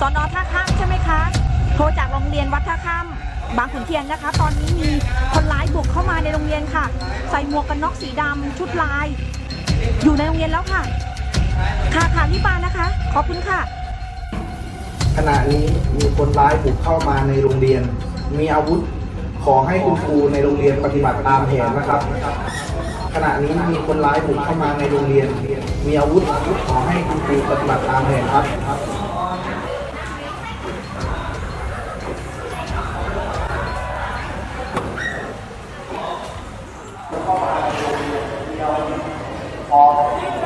สอนอท่าข้างใช่ไหมคะ โทรจากโรงเรียนวัดท่าข้ามบางขุนเทียนนะคะ ตอนนี้มีคนร้ายบุกเข้ามาในโรงเรียนค่ะ ใส่หมวกกันน็อกสีดำชุดลาย อยู่ในโรงเรียนแล้วค่ะ ค่ะค่ะรีบมานะคะ ขอบคุณค่ะ ขณะนี้มีคนร้ายบุกเข้ามาในโรงเรียน มีอาวุธขอให้คุณครูในโรงเรียนปฏิบัติตามแผนนะครับ ขณะนี้มีคนร้ายบุกเข้ามาในโรงเรียน มีอาวุธขอให้คุณครูปฏิบัติตามแผนครับ สิ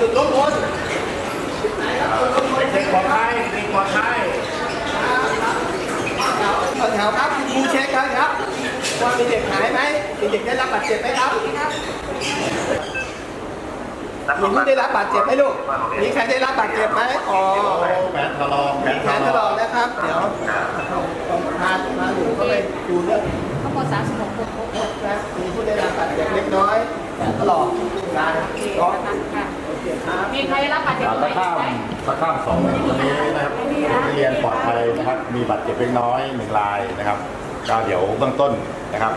จุดล้มพ้นไหนครับจุดล้มพ้นเด็กปลอดภัยเด็กปลอดภัยต่อแถวครับคุณครูเช็คกันครับ ว่ามีเด็กหายไหมมีเด็กได้รับบาดเจ็บไหมครับมีผู้ได้รับบาดเจ็บไหมลูก มีใครได้รับบาดเจ็บไหมอ๋อแขนทะลองแขมีนแขทะนลถลอองกนะครับ เดี๋ยวพามาอยู่ก็ไปดูเรื่องทั้งหมด36คนนะมีผู้ได้รับบาดเจ็บเล็กน้อยแขนถลอกการร้อง ข้ามตะข้ามสองวันนี้นะครับนักเรียนปลอดภัยนะครับ มีบาดเจ็บเล็กน้อยหนึ่งรายนะครับก็เดี๋ยวเบื้องต้นนะครับ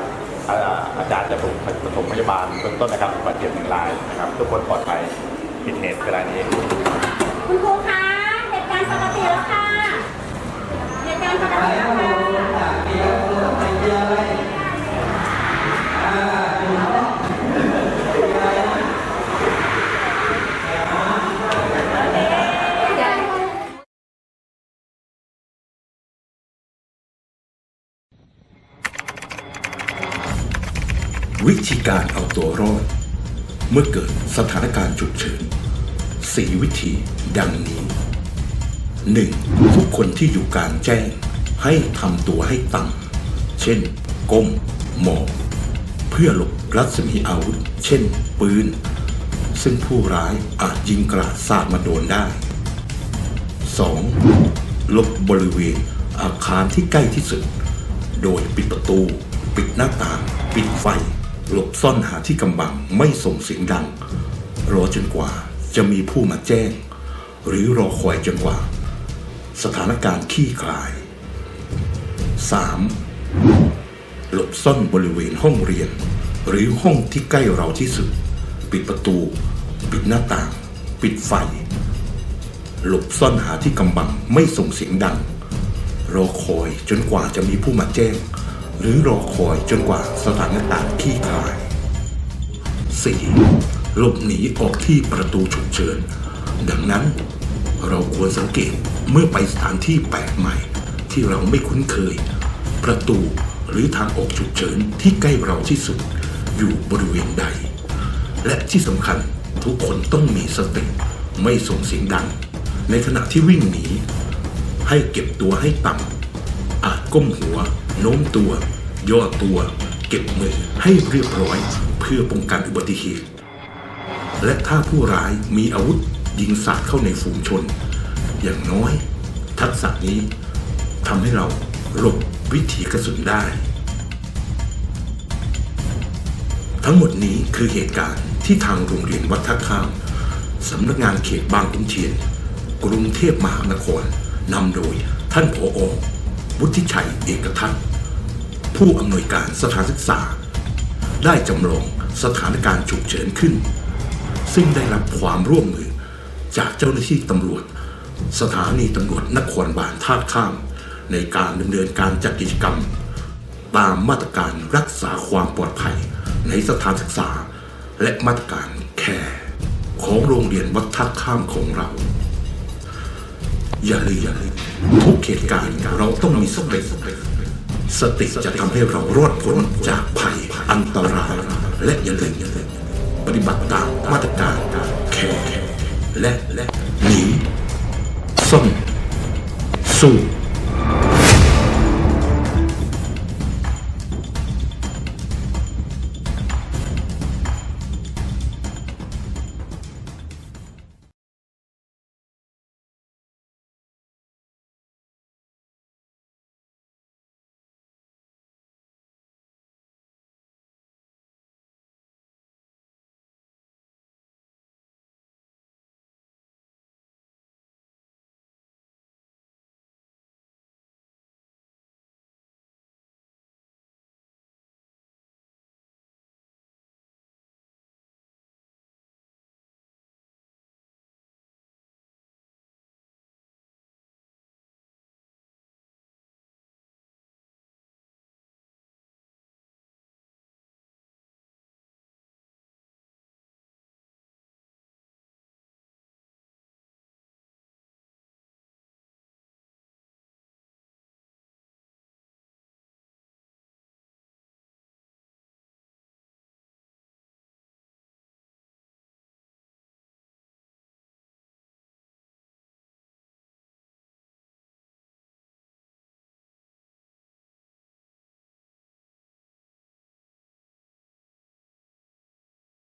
อาอาจารย์จะถูกปฐมพยาบาลเบื้องต้นนะครับบาดเจ็บหนึ่งรายนะครับ ทุกคนปลอดภัยผิดเหตุเวลานี้ คุณครูคะเหตุการณ์ปกติแล้วค่ะ วิธีการเอาตัวรอด เมื่อเกิดสถานการณ์ฉุกเฉินสีวิธีดังนี้ 1. ทุกคนที่อยู่กลางแจ้ง ให้ทำตัวให้ต่ำ เช่น ก้ม หมอบ เพื่อหลบรัศมีอาวุธ เช่น ปืน ซึ่งผู้ร้ายอาจยิงกราดสาดมาโดนได้ 2. หลบบริเวณอาคารที่ใกล้ที่สุด โดยปิดประตู ปิดหน้าต่าง ปิดไฟ หลบซ่อนหาที่กำบังไม่ส่งเสียงดัง รอจนกว่าจะมีผู้มาแจ้ง หรือรอคอยจนกว่า สถานการณ์ขี้คลาย 3. หลบซ่อนบริเวณห้องเรียน หรือห้องที่ใกล้เราที่สุด ปิดประตู ปิดหน้าต่าง ปิดไฟ หลบซ่อนหาที่กำบังไม่ส่งเสียงดัง รอคอยจนกว่าจะมีผู้มาแจ้ง หรือรอคอยจนกว่าสถานการณ์คลี่คลาย 4. หลบหนีออกที่ประตูฉุกเฉิน ดังนั้น เราควรสังเกตเมื่อไปสถานที่แปลกใหม่ ที่เราไม่คุ้นเคย ประตูหรือทางออกฉุกเฉินที่ใกล้เราที่สุดอยู่บริเวณใด และที่สำคัญทุกคนต้องมีสติไม่ส่งเสียงดัง ในขณะที่วิ่งหนี ให้เก็บตัวให้ต่ำ อาจก้มหัว โน้มตัว ย่อตัว เก็บมือให้เรียบร้อย เพื่อป้องกันอุบัติเหตุ และถ้าผู้ร้ายมีอาวุธยิงสาดเข้าในฝูงชน อย่างน้อย ทักษะนี้ทำให้เราหลบวิถีกระสุนได้ ทั้งหมดนี้คือเหตุการณ์ที่ทางโรงเรียนวัดท่าข้ามสำนักงานเขตบางขุนเทียน กรุงเทพมหานครนำโดยท่านผออ วุฒิชัยเอกทัศน์ผู้อำนวยการสถานศึกษา ได้จำลองสถานการณ์ฉุกเฉินขึ้น ซึ่งได้รับความร่วมมือจากเจ้าหน้าที่ตำรวจ สถานีตำรวจนครบาลท่าข้าม ในการดำเนินการจัดกิจกรรม ตามมาตรการรักษาความปลอดภัยในสถานศึกษา และมาตรการแคร์ของโรงเรียนวัดท่าข้ามของเรา อย่าลืมอย่าลืมทุกเหตุการณ์เราต้องมีสติสติจะทำให้เรารอดพ้นจากภัยอันตราย และอย่าลืมปฏิบัติตามมาตรการแคร์และและหนีซ่อนสู้